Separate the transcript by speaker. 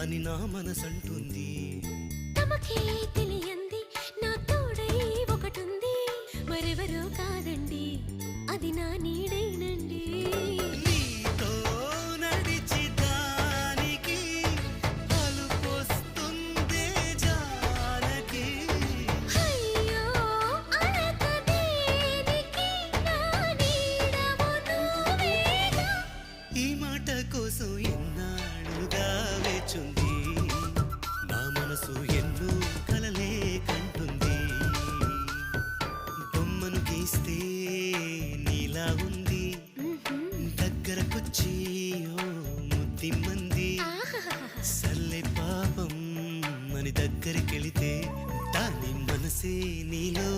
Speaker 1: అని నా మనసంటుంది.
Speaker 2: తమకే తెలియంది నా తోడై ఒకటుంది. మరెవరో కాదండి అది నా నీడైనండి.
Speaker 1: కోసం మనసు ఎన్నో కలలే కంటుంది. బొమ్మను గీస్తే నీలా ఉంది. దగ్గరకొచ్చి ముద్దిమ్మంది సల్లే పాపం మన దగ్గరికెళితే దాని మనసే నీలో